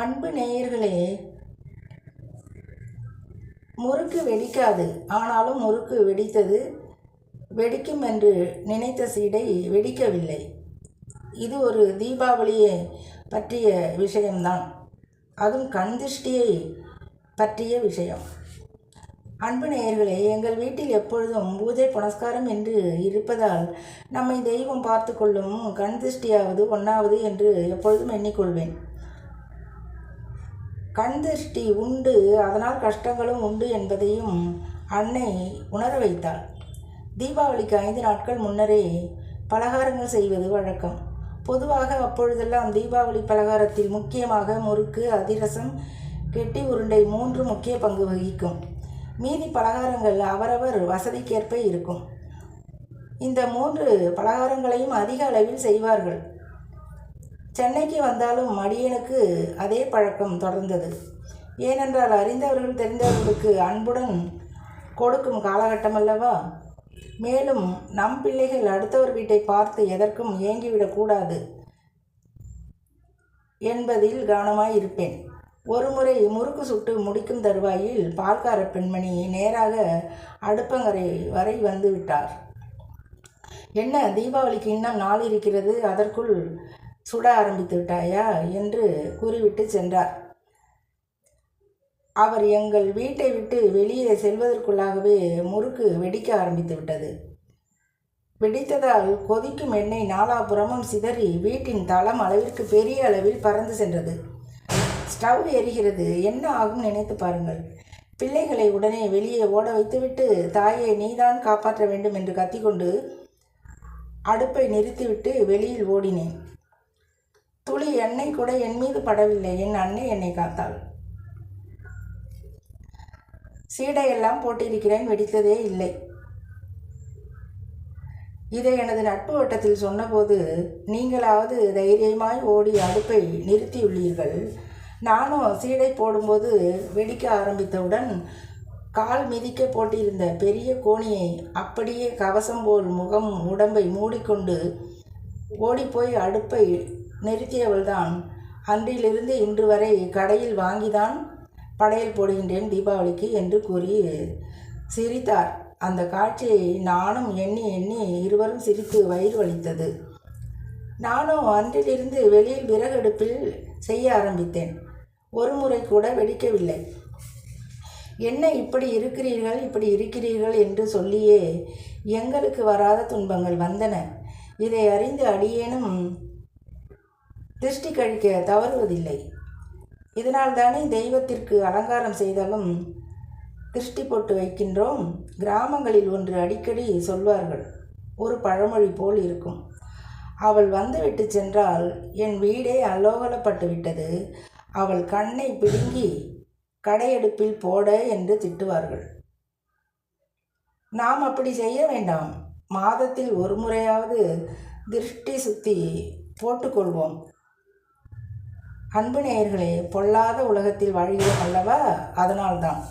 அன்பு நேயர்களே முறுக்கு வெடிக்காது. ஆனாலும் முறுக்கு வெடித்தது வெடிக்கும் என்று நினைத்த சீடை வெடிக்கவில்லை. இது ஒரு தீபாவளியை பற்றிய விஷயம்தான். அதுவும் கண் திருஷ்டியை பற்றிய விஷயம். அன்பு நேயர்களே எங்கள் வீட்டில் எப்பொழுதும் பூஜை புனஸ்காரம் என்று இருப்பதால் நம்மை தெய்வம் பார்த்து கொள்ளும் கண் திருஷ்டியாவது ஒன்றாவது என்று எப்பொழுதும் எண்ணிக்கொள்வேன். கண் திருஷ்டி உண்டு அதனால் கஷ்டங்களும் உண்டு என்பதையும் அன்னை உணர வைத்தாள். தீபாவளிக்கு ஐந்து நாட்கள் முன்னரே பலகாரங்கள் செய்வது வழக்கம். பொதுவாக அப்பொழுதெல்லாம் தீபாவளி பலகாரத்தில் முக்கியமாக முறுக்கு அதிரசம் கெட்டி உருண்டை மூன்று முக்கிய பங்கு வகிக்கும். மீதி பலகாரங்கள் அவரவர் வசதிக்கேற்ப இருக்கும். இந்த மூன்று பலகாரங்களையும் அதிக அளவில் செய்வார்கள். சென்னைக்கு வந்தாலும் மடியனுக்கு அதே பழக்கம் தொடர்ந்தது. ஏனென்றால் அறிந்தவர்கள் தெரிந்தவர்களுக்கு அன்புடன் கொடுக்கும் காலகட்டம் அல்லவா? மேலும் நம் பிள்ளைகள் அடுத்தவர் வீட்டை பார்த்து எதற்கும் ஏங்கிவிடக்கூடாது என்பதில் கவனமாய் இருப்பேன் ஒருமுறை முறுக்கு சுட்டு முடிக்கும் தருவாயில் பால்கார பெண்மணி நேராக அடுப்பங்கரை வரை வந்து விட்டார். என்ன தீபாவளிக்கு இன்னும் நாள் இருக்கிறது? அதற்குள் சுட ஆரம்பித்து விட்டாயா என்று கூறிவிட்டு சென்றார். அவர் எங்கள் வீட்டை விட்டு வெளியே செல்வதற்குள்ளாகவே முறுக்கு வெடிக்க ஆரம்பித்து விட்டது வெடித்ததால் கொதிக்கும் எண்ணெய் நாலாபுறமும் சிதறி வீட்டின் தளம் அளவிற்கு பெரிய அளவில் பறந்து சென்றது. ஸ்டவ் எரிகிறது. என்ன ஆகும் நினைத்து பாருங்கள். பிள்ளைகளை உடனே வெளியே ஓட வைத்துவிட்டு தாயை நீதான் காப்பாற்ற வேண்டும் என்று கத்திக்கொண்டு அடுப்பை நிறுத்திவிட்டு வெளியில் ஓடினேன். துளி எண்ணெய் கூட என் மீது படவில்லை. என் அன்னை என்னை காத்தாள். சீடையெல்லாம் போட்டிருக்கிறேன். வெடித்ததே இல்லை. இதை எனது நட்பு வட்டத்தில் சொன்னபோது நீங்களாவது தைரியமாய் ஓடி அடுப்பை நிறுத்தியுள்ளீர்கள். நானும் சீடை போடும்போது வெடிக்க ஆரம்பித்தவுடன் கால் மிதிக்க போட்டிருந்த பெரிய கோணியை அப்படியே கவசம் போல் முகம் உடம்பை மூடிக்கொண்டு ஓடிப்போய் அடுப்பை நிறுத்தியவள்தான் அன்றிலிருந்து இன்று வரை கடையில் வாங்கிதான் படையல் போடுகின்றேன் தீபாவளிக்கு என்று கூறி சிரித்தார். அந்த காட்சியை நானும் எண்ணி எண்ணி இருவரும் சிரித்து வயிறு வலித்தது. நானும் அன்றிலிருந்து வெளியில் விறகடுப்பில் செய்ய ஆரம்பித்தேன். ஒரு முறை கூட வெடிக்கவில்லை. என்ன இப்படி இருக்கிறீர்கள் இப்படி இருக்கிறீர்கள் என்று சொல்லியே எங்களுக்கு வராத துன்பங்கள் வந்தன. இதை அறிந்து அடியேனும் திருஷ்டி கழிக்க தவறுவதில்லை. இதனால் தானே தெய்வத்திற்கு அலங்காரம் செய்தாலும் திருஷ்டி போட்டு வைக்கின்றோம். கிராமங்களில் ஒன்று அடிக்கடி சொல்வார்கள் ஒரு பழமொழி போல் இருக்கும். அவள் வந்துவிட்டு சென்றால் என் வீடே அல்லோகலப்பட்டு விட்டது. அவள் கண்ணை பிடுங்கி கடையெடுப்பில் போட என்று திட்டுவார்கள். நாம் அப்படி செய்ய வேண்டாம். மாதத்தில் ஒரு முறையாவது திருஷ்டி சுத்தி போட்டுக்கொள்வோம் அன்பு நேயர்களே பொல்லாத உலகத்தில் வாழ்கிறோம் அல்லவா? அதனால்தான்.